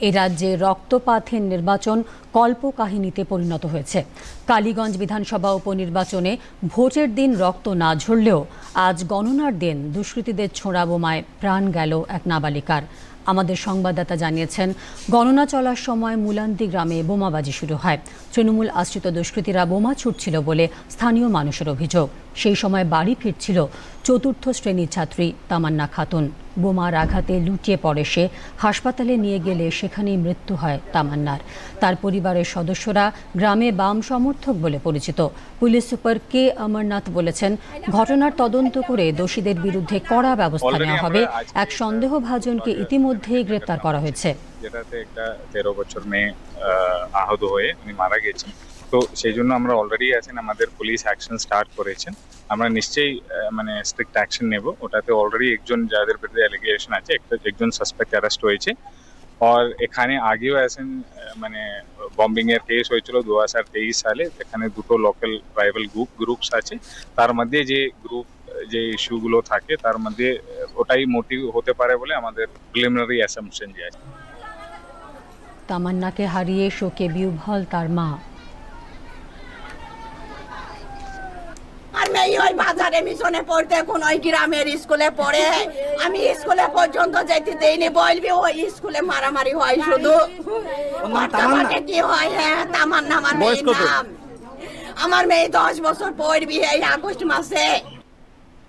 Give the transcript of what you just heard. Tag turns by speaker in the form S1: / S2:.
S1: এ রাজ্যে রক্তপাতের নির্বাচন কল্পকাহিনীতে পরিণত হয়েছে। কালীগঞ্জ বিধানসভা উপনির্বাচনে ভোটের দিন রক্ত না ঝরলেও আজ গণনার দিন দুষ্কৃতীদের ছোড়া বোমায় প্রাণ গেল এক নাবালিকার। আমাদের সংবাদদাতা জানিয়েছেন, গণনা চলার সময় মুলান্দি গ্রামে বোমাবাজি শুরু হয়। তৃণমূল আশ্রিত দুষ্কৃতীরা বোমা ছুটছিল বলে স্থানীয় মানুষের অভিযোগ। সেই সময় বাড়ি ফিরছিল চতুর্থ শ্রেণির ছাত্রী তামান্না খাতুন। বোমার আঘাতে লুটিয়ে পড়ে সে। হাসপাতালে নিয়ে গেলে সেখানেই মৃত্যু হয় তামান্নার। তার পরিবারের সদস্যরা গ্রামে বাম সমর্থক বলে পরিচিত। পুলিশ সুপার কে অমরনাথ বলেছেন ঘটনার তদন্ত করে দোষীদের বিরুদ্ধে কড়া ব্যবস্থা নেওয়া হবে। এক সন্দেহভাজনকে ইতিমধ্যেই গ্রেপ্তার করা হয়েছে।
S2: যেটাতে একটা তেরো বছর মেয়ে আহত হয়ে উনি মারা গেছেন। তো সেই জন্য আমরা অলরেডি আছেন আমাদের পুলিশ অ্যাকশন স্টার্ট করেছেন। আমরা নিশ্চয়ই মানে স্ট্রিক্ট অ্যাকশন নেব। ওটাতে অলরেডি একজন যাদের বিরুদ্ধে অ্যালিগেশন আছে, একটা একজন সাসপেক্ট অ্যারেস্ট হয়েছে। আর এখানে আগেও আছেন মানে বম্বিং এর কেস হয়েছিল দু হাজার তেইশ সালে। এখানে দুটো লোকাল ট্রাইবাল গ্রুপ গ্রুপস আছে। তার মধ্যে যে গ্রুপ যে ইস্যুগুলো থাকে, তার মধ্যে ওটাই মোটিভ হতে পারে বলে আমাদের প্রিলিমিনারি অ্যাসাম্পশন যে আছে।
S1: তামান্নাকে হারিয়ে শোকে বিহ্বল তার মা।
S3: মেয়ে ওই বাজারে মিশনে পড়তে কোন ওই গ্রামের স্কুলে পড়ে। আমি স্কুলে পর্যন্ত যেতে দেইনি বলবি ওই স্কুলে মারামারি হয় শুধু। মাঠে কি হয় হ্যাঁ তামান্না আমার মেয়ের নাম। আমার মেয়ে দশ বছর পড়বি এই আগস্ট মাসে।